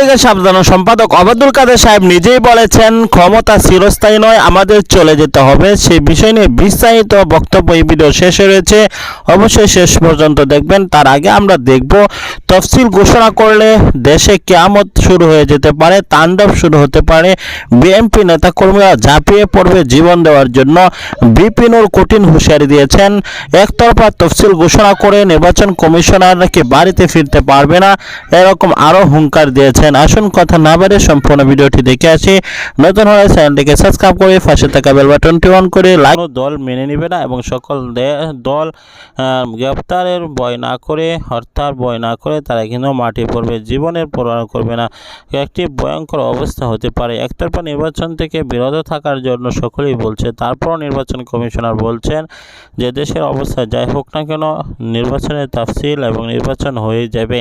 লীগের সাধারণ সম্পাদক অবাদুল কাদের সাহেব নিজেই বলেছেন, ক্ষমতা চিরস্থায়ী নয়, আমাদের চলে যেতে হবে। সেই বিষয় নিয়ে বিস্তারিত বক্তব্য এই ভিডিও শেষে রয়েছে। অবশ্যই শেষ পর্যন্ত দেখবেন। তার আগে আমরা দেখব, তফসিল ঘোষণা করলে দেশে কেয়ামত শুরু হয়ে যেতে পারে, তাণ্ডব শুরু হতে পারে। বিএনপি নেতাকর্মীরা ঝাঁপিয়ে পড়বে জীবন দেওয়ার জন্য। বিপিনুর কঠিন হুঁশিয়ারি দিয়েছেন, একতরফা তফসিল ঘোষণা করে নির্বাচন কমিশনার নাকি বাড়িতে ফিরতে পারবে না, এরকম আরও হুঙ্কার দিয়েছেন আসুন কথা না বেড়ে সম্পূর্ণ ভিডিওটি দেখে আসি। নতুন হলে চ্যানেলটিকে সাবস্ক্রাইব করে পাশে থাকা বেল বাটনটি অন করে লাইক দল মেনে নেবে না এবং সকল দল গ্রেপ্তারের ভয় না করে হত্যার ভয় না করে তারা কিন্তু মাটি পড়বে, জীবনের পরোয়া করবে না। একটি ভয়ঙ্কর অবস্থা হতে পারে। একতরফা নির্বাচন থেকে বিরত থাকার জন্য সকলেই বলছে তারপর নির্বাচন কমিশনার বলছেন যে দেশের অবস্থা যাই হোক না কেন, নির্বাচনের তাফসিল এবং নির্বাচন হয়ে যাবে।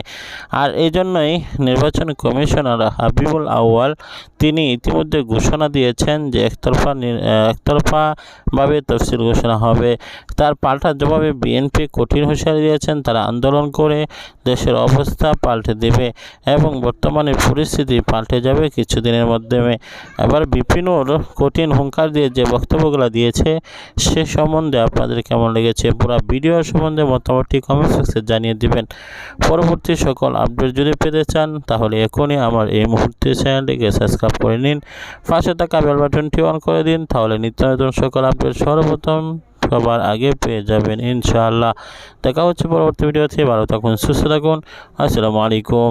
আর এই জন্যই নির্বাচন কমিশনার হাবিবুল আউয়াল, তিনি ইতিমধ্যে ঘোষণা দিয়েছেন যে একতরফা একতরফাভাবে তফসিল ঘোষণা হবে। তার পাল্টা জবাবে বিএনপি কঠিন হুঁশিয়ারি দিয়েছেন, তারা আন্দোলন করে দেশের অবস্থা পাল্টে দেবে এবং বর্তমানে পরিস্থিতি পাল্টে যাবে কিছুদিনের মাধ্যমে। আবার বিপিনুর কঠিন হুঙ্কার দিয়ে যে বক্তব্যগুলো দিয়েছে, সে সম্বন্ধে আপনাদের কেমন লেগেছে? পুরো ভিডিও সম্বন্ধে মতামতটি কমেন্ট সেকশনে জানিয়ে দিবেন। পরবর্তী সকল আপডেট যদি পেতে চান, তাহলে এখনই আমার এই মুহূর্তে চ্যানেলটিকে সাবস্ক্রাইব করে নিন। পাশে থাকা বেল বাটনটি অন করে দিন, তাহলে নিত্য নতুন সকল আপডেট সর্বপ্রথম সবার আগে পেয়ে যাবেন ইনশাআল্লাহ। দেখা হচ্ছে পরবর্তী ভিডিওতে ভালো থাকুন, সুস্থ থাকুন। আসসালামু আলাইকুম।